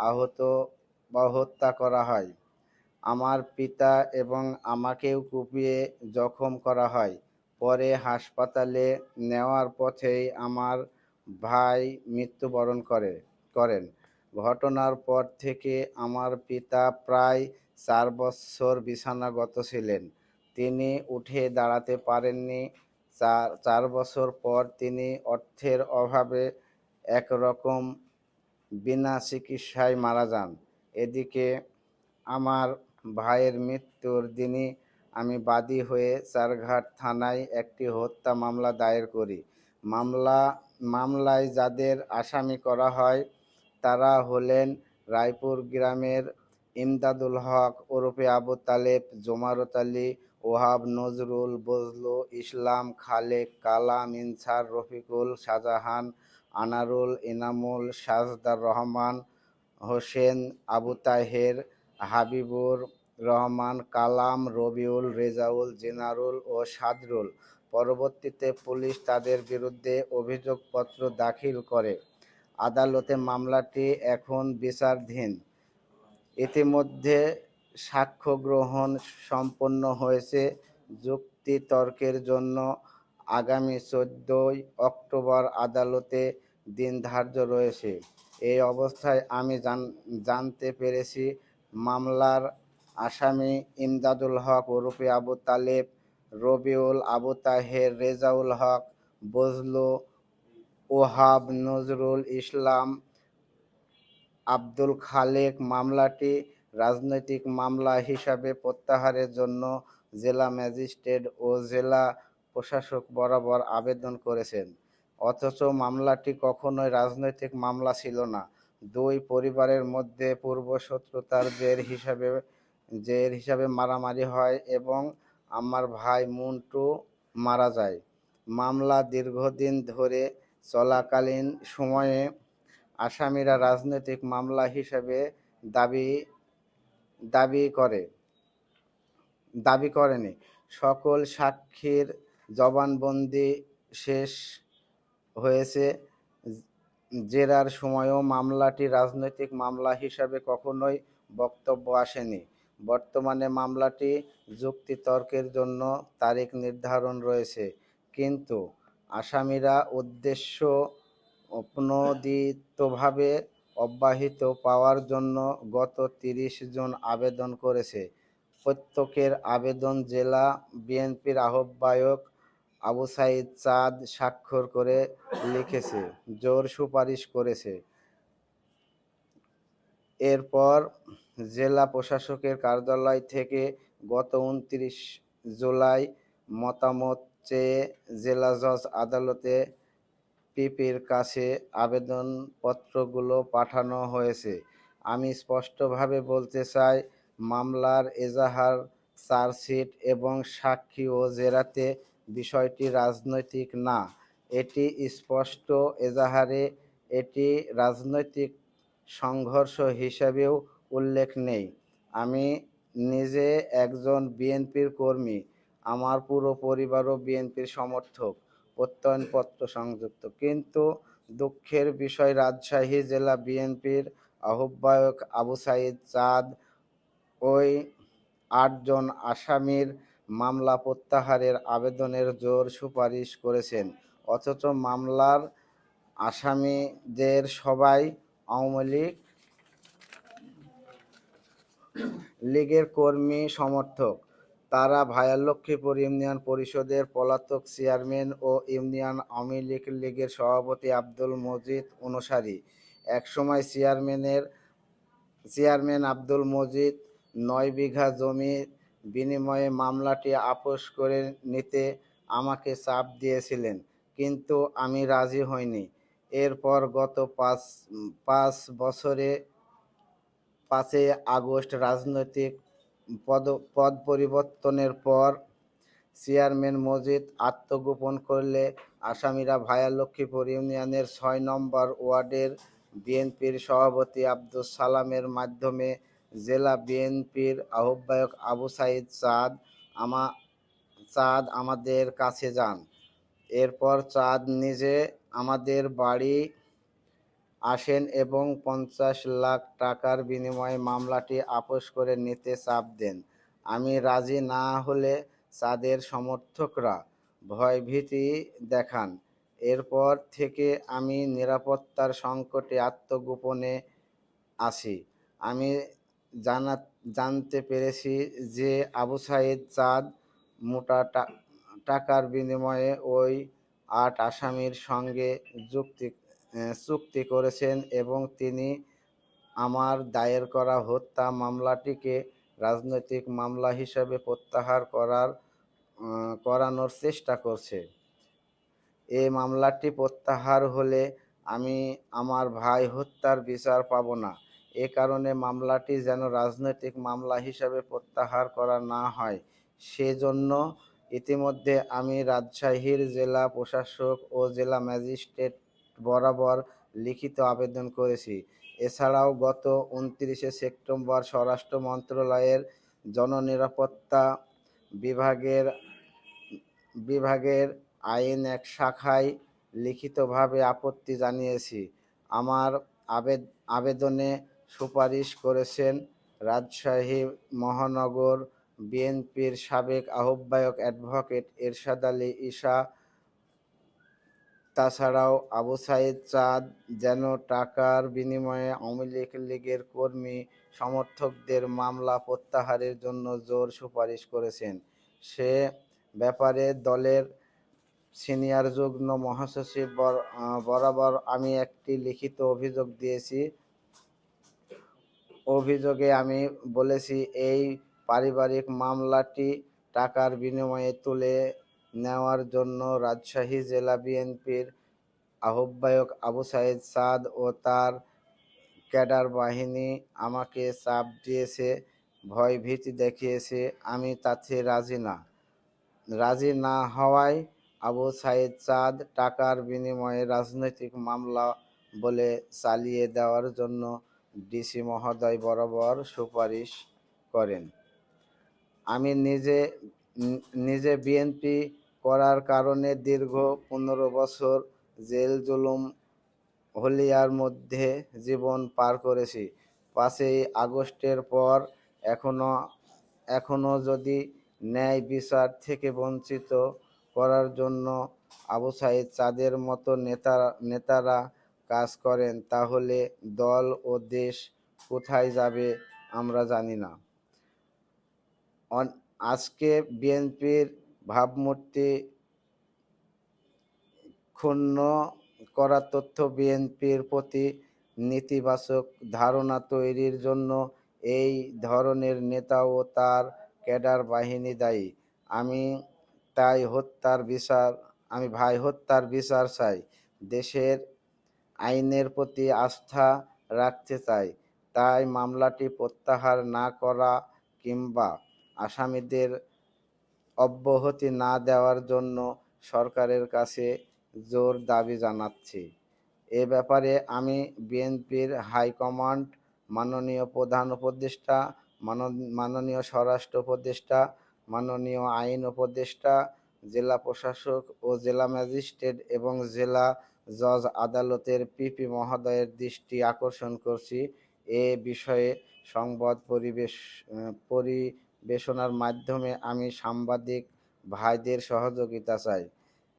আহত বা হত্যা করা হয়। আমার পিতা এবং আমাকেও কুপিয়ে জখম করা হয়। পরে হাসপাতালে নেওয়ার পথেই আমার ভাই মৃত্যুবরণ করে, করেন। ঘটনার পর থেকে আমার পিতা প্রায় চার বছর বিছানাগত ছিলেন। তিনি উঠে দাঁড়াতে পারেননি। চার বছর পর তিনি অর্থের অভাবে একরকম বিনা চিকিৎসায় মারা যান। এদিকে আমার ভাইয়ের মৃত্যুর দিনই আমি বাদী হয়ে চারঘাট থানায় একটি হত্যা মামলা দায়ের করি। মামলা, মামলায় যাদের আসামি করা হয়, তারা হলেন রায়পুর গ্রামের ইমদাদুল হক, ওরফে আবু তালেব, জোমারত আলী ওহাব নজরুল, বজলু, ইসলাম, খালেক, কালাম, ইনসার, রফিকুল, শাহজাহান আনারুল ইনামুল সাজদার রহমান, হোসেন, আবু তাহের, হাবিবুর রহমান, কালাম, রবিউল, রেজাউল, জিনারুল ও সাদরুল। পরবর্তীতে পুলিশ তাদের বিরুদ্ধে অভিযোগপত্র দাখিল করে। আদালতে মামলাটি এখন বিচারধীন। ইতিমধ্যে সাক্ষ্য গ্রহণ সম্পন্ন হয়েছে যুক্তিতর্কের জন্য। আগামী চোদ্দই অক্টোবর আদালতে দিন ধার্য রয়েছে। এই অবস্থায় আমি জানতে পেরেছি মামলার আসামি ইমদাদুল হক ওরফে আবু তালেব, রবিউল আবু তাহের, রেজাউল হক, বজলু ওহাব, নজরুল ইসলাম, আব্দুল খালেক মামলাটি রাজনৈতিক মামলা হিসাবে প্রত্যাহারের জন্য জেলা ম্যাজিস্ট্রেট ও জেলা প্রশাসক বরাবর আবেদন করেছেন। অথচ মামলাটি কখনোই রাজনৈতিক মামলা ছিল না। দুই পরিবারের মধ্যে পূর্বশত্রুতার জের হিসাবে জের হিসাবে মারামারি হয় এবং আমার ভাই মুন্টু মারা যায়। মামলা দীর্ঘদিন ধরে চলাকালীন সময়ে আসামিরা রাজনৈতিক মামলা হিসেবে দাবি দাবি করে, দাবি করেনি। সকল সাক্ষীর জবানবন্দি শেষ হয়েছে। জেরার সময়ও মামলাটি রাজনৈতিক মামলা হিসাবে কখনোই বক্তব্য আসেনি। বর্তমানে মামলাটি যুক্তিতর্কের জন্য তারিখ নির্ধারণ রয়েছে। কিন্তু আসামিরা উদ্দেশ্য প্রণোদিতভাবে অব্যাহিত পাওয়ার জন্য গত তিরিশ জন আবেদন করেছে। প্রত্যেকের আবেদন জেলা বিএনপির আহ্বায়ক আবু সাইদ চাঁদ স্বাক্ষর করে লিখেছে, জোর সুপারিশ করেছে। এরপর জেলা প্রশাসকের কার্যালয় থেকে গত উনত্রিশ জুলাই মতামত চেয়ে জেলা জজ আদালতে পিপির কাছে আবেদনপত্রগুলো পাঠানো হয়েছে। আমি স্পষ্টভাবে বলতে চাই, মামলার এজাহার, চার্জশিট এবং সাক্ষী ও জেরাতে বিষয়টি রাজনৈতিক না। এটি স্পষ্ট, এজাহারে এটি রাজনৈতিক সংঘর্ষ হিসাবেও উল্লেখ নেই। আমি নিজে একজন বিএনপির কর্মী। আমার পুরো পরিবারও বিএনপির সমর্থক, প্রত্যয়নপত্র সংযুক্ত। কিন্তু দুঃখের বিষয়, রাজশাহী জেলা বিএনপির আহ্বায়ক আবু সাইদ চাঁদ, ওই আটজন আসামির মামলা প্রত্যাহারের আবেদনের জোর সুপারিশ করেছেন। অথচ মামলার আসামিদের সবাই আওয়ামী লীগ লীগের কর্মী সমর্থক। তারা ভায়ালক্ষ্মীপুর ইউনিয়ন পরিষদের পলাতক চেয়ারম্যান ও ইউনিয়ন আওয়ামী লীগ লীগের সভাপতি আব্দুল মজিদ অনুসারী। একসময় চেয়ারম্যানের, চেয়ারম্যান আব্দুল মজিদ নয় বিঘা জমি বিনিময়ে মামলাটি আপোস করে নিতে আমাকে চাপ দিয়েছিলেন, কিন্তু আমি রাজি হইনি। এরপর গত পাঁচ পাঁচ বছরে পাঁচই আগস্ট রাজনৈতিক পদ পদ পরিবর্তনের পর চেয়ারম্যান মজিদ আত্মগোপন করলে আসামিরা ভায়া লক্ষ্মীপুর ইউনিয়নের ছয় নম্বর ওয়ার্ডের বিএনপির সভাপতি আব্দুল সালামের মাধ্যমে জেলা বিএনপির আহ্বায়ক আবু সাইদ চাঁদ আমা, চাঁদ আমাদের কাছে যান। এরপর চাঁদ নিজে আমাদের বাড়ি আসেন এবং পঞ্চাশ লাখ টাকার বিনিময়ে মামলাটি আপোস করে নিতে চাপ দেন। আমি রাজি না হলে চাঁদের সমর্থকরা ভয়ভীতি দেখান। এরপর থেকে আমি নিরাপত্তার সংকটে আত্মগোপনে আছি। আমি জানা, জানতে পেরেছি যে আবু সাইদ চাঁদ মোটা টাকার বিনিময়ে ওই আট আসামির সঙ্গে যুক্তি চুক্তি করেছেন এবং তিনি আমার দায়ের করা হত্যা মামলাটিকে রাজনৈতিক মামলা হিসেবে প্রত্যাহার করার করানোর চেষ্টা করছে। এই মামলাটি প্রত্যাহার হলে আমি আমার ভাই হত্যার বিচার পাব না। এ কারণে মামলাটি যেন রাজনৈতিক মামলা হিসাবে প্রত্যাহার করা না হয়। সেজন্য ইতিমধ্যে আমি রাজশাহীর জেলা প্রশাসক ও জেলা ম্যাজিস্ট্রেট বরাবর লিখিত আবেদন করেছি। এছাড়াও গত উনত্রিশে সেপ্টেম্বর স্বরাষ্ট্র মন্ত্রণালয়ের জননিরাপত্তা বিভাগের বিভাগের আইন এক শাখায় লিখিতভাবে আপত্তি জানিয়েছি। আমার আবেদ, আবেদনে সুপারিশ করেছেন রাজশাহী মহানগর বিএনপির সাবেক আহ্বায়ক অ্যাডভোকেট এরশাদ আলী ঈশা, তাছাড়াও আবু সাইদ চাঁদ যেন টাকার বিনিময়ে আওয়ামী লীগ লীগের কর্মী সমর্থকদের মামলা প্রত্যাহারের জন্য জোর সুপারিশ করেছেন। সে ব্যাপারে দলের সিনিয়র যুগ্ম মহাসচিব বর- বরাবর আমি একটি লিখিত অভিযোগ দিয়েছি। অভিযোগে আমি বলেছি, এই পারিবারিক মামলাটি টাকার বিনিময়ে তুলে নেওয়ার জন্য রাজশাহী জেলা বিএনপির আহ্বায়ক আবু সাইদ সাদ ও তার ক্যাডার বাহিনী আমাকে চাপ দিয়েছে, ভয় ভীতি দেখিয়েছে, আমি তাতে রাজি না। রাজি না হওয়ায় আবু সাইদ চাঁদ টাকার বিনিময়ে রাজনৈতিক মামলা বলে চালিয়ে দেওয়ার জন্য ডিসি মহোদয় বরাবর সুপারিশ করেন। আমি নিজে নিজে বিএনপি করার কারণে দীর্ঘ পনেরো বছর জেল জুলুম হলিয়ার মধ্যে জীবন পার করেছি। পাঁচই আগস্টের পর এখনও এখনও যদি ন্যায় বিচার থেকে বঞ্চিত করার জন্য আবু সাইদ চাঁদের মতো নেতা, নেতারা কাজ করেন, তাহলে দল ও দেশ কোথায় যাবে আমরা জানি না। আজকে বিএনপির ভাবমূর্তি ক্ষুণ্ণ করা তথ্য বিএনপির প্রতি নেতিবাচক ধারণা তৈরির জন্য এই ধরনের নেতা ও তার ক্যাডার বাহিনী দায়ী। আমি তাই হত্যার বিচার আমি ভাই হত্যার বিচার চাই। দেশের আইনের প্রতি আস্থা রাখতে চাই তাই মামলাটি প্রত্যাহার না করা কিংবা আসামিদের অব্যাহতি না দেওয়ার জন্য সরকারের কাছে জোর দাবি জানাচ্ছি। এ ব্যাপারে আমি বিএনপির হাইকমান্ড, মাননীয় প্রধান উপদেষ্টা, মানন- মাননীয় স্বরাষ্ট্র উপদেষ্টা, মাননীয় আইন উপদেষ্টা, জেলা প্রশাসক ও জেলা ম্যাজিস্ট্রেট এবং জেলা জজ আদালতের পিপি মহোদয়ের দৃষ্টি আকর্ষণ করছি। এ বিষয়ে সংবাদ পরিবেশ, পরিবেশনার মাধ্যমে আমি সাংবাদিক ভাইদের সহযোগিতা চাই।